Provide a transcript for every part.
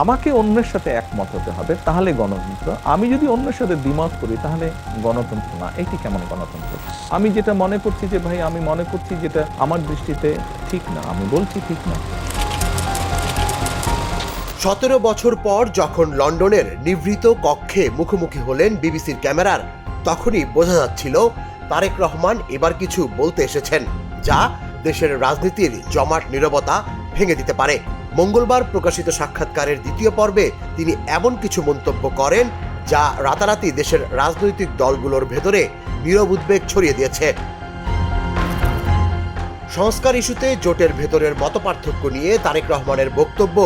আমাকে অন্যের সাথে একমত হতে হবে, তাহলে গণতন্ত্র। আমি যদি অন্যের সাথে দ্বিমত করি, তাহলে গণতন্ত্র না। এটি কেমন গণতন্ত্র? আমি যেটা মনে করছি যে, ভাই, আমি মনে করছি যেটা আমার দৃষ্টিতে ঠিক না, আমি বলছি ঠিক না। সতেরো বছর পর যখন লন্ডনের নিভৃত কক্ষে মুখোমুখি হলেন বিবিসির ক্যামেরার, তখনই বোঝা যাচ্ছিল তারেক রহমান এবার কিছু বলতে এসেছেন, যা দেশের রাজনীতির জমাট নীরবতা ভেঙে দিতে পারে। মঙ্গলবার প্রকাশিত সাক্ষাৎকারের দ্বিতীয় পর্বে তিনি এমন কিছু মন্তব্য করেন যা রাতারাতি দেশের রাজনৈতিক দলগুলোর ভেতরে নীরব উদ্বেগ ছড়িয়ে দিয়েছে। সংস্কার ইস্যুতে জোটের ভেতরের মতপার্থক্য নিয়ে তারেক রহমানের বক্তব্য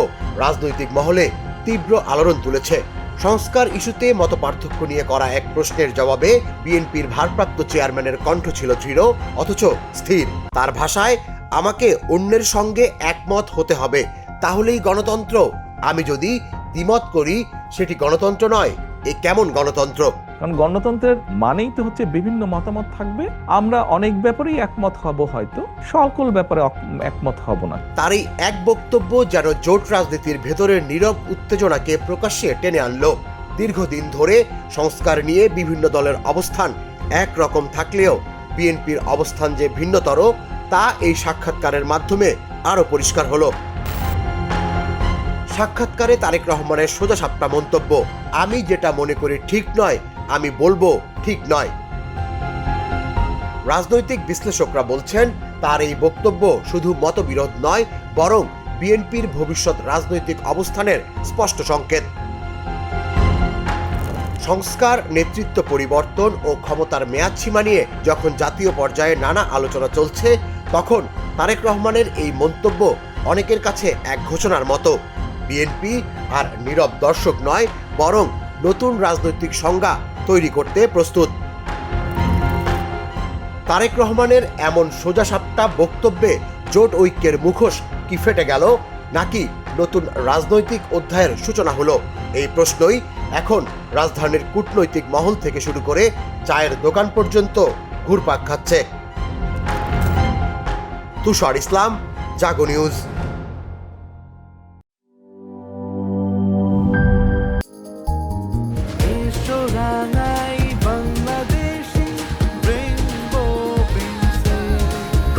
রাজনৈতিক মহলে তীব্র আলোড়ন তুলেছে। সংস্কার ইস্যুতে মতপার্থক্য নিয়ে করা এক প্রশ্নের জবাবে বিএনপির ভারপ্রাপ্ত চেয়ারম্যানের কণ্ঠ ছিল দৃঢ়, অথচ স্থির। তার ভাষায়, আমাকে অন্যের সঙ্গে একমত হতে হবে। তাহলেই গণতন্ত্র। আমি যদি দ্বিমত করি সেটি গণতন্ত্র নয়। এ কেমন গণতন্ত্র? কারণ গণতন্ত্রের মানেই তো হচ্ছে বিভিন্ন মতামত থাকবে। আমরা অনেক ব্যাপারেই একমত হব হয়তো। সকল ব্যাপারে একমত হব না। তার এই এক বক্তব্য যেন জোট রাজনীতির ভেতরের নীরব উত্তেজনাকে প্রকাশ্যে টেনে আনলো। দীর্ঘদিন ধরে সংস্কার নিয়ে বিভিন্ন দলের অবস্থান একরকম থাকলেও বিএনপির অবস্থান যে ভিন্নতর তা এই সাক্ষাৎকারের মাধ্যমে আরও পরিষ্কার হলো। সাক্ষাৎকারে তারেক রহমানের সোজা সোজাসাপটা মন্তব্য। আমি যেটা মনে করি ঠিক নয়, আমি বলব ঠিক নয়। রাজনৈতিক বিশ্লেষকরা বলছেন, তার এই বক্তব্য শুধু মতবিরোধ নয়, বরং বিএনপির ভবিষ্যৎ রাজনৈতিক অবস্থানের স্পষ্ট সংকেত। সংস্কার, নেতৃত্ব পরিবর্তন ও ক্ষমতার মেয়াদসীমা নিয়ে যখন জাতীয় পর্যায়ে নানা আলোচনা চলছে, তখন তারেক রহমানের এই মন্তব্য অনেকের কাছে এক ঘোষণার মতো। বিএনপি আর নীরব দর্শক নয়, বরং নতুন রাজনৈতিক সংজ্ঞা তৈরি করতে প্রস্তুত। তারেক রহমানের এমন সোজাসাপটা বক্তব্যে জোট ঐক্যের মুখোশ কি ফেটে গেল, নাকি নতুন রাজনৈতিক অধ্যায়ের সূচনা হলো? এই প্রশ্নই এখন রাজধানীর কূটনৈতিক মহল থেকে শুরু করে চায়ের দোকান পর্যন্ত ঘুরপাক খাচ্ছে। Tushar Islam, Jago news.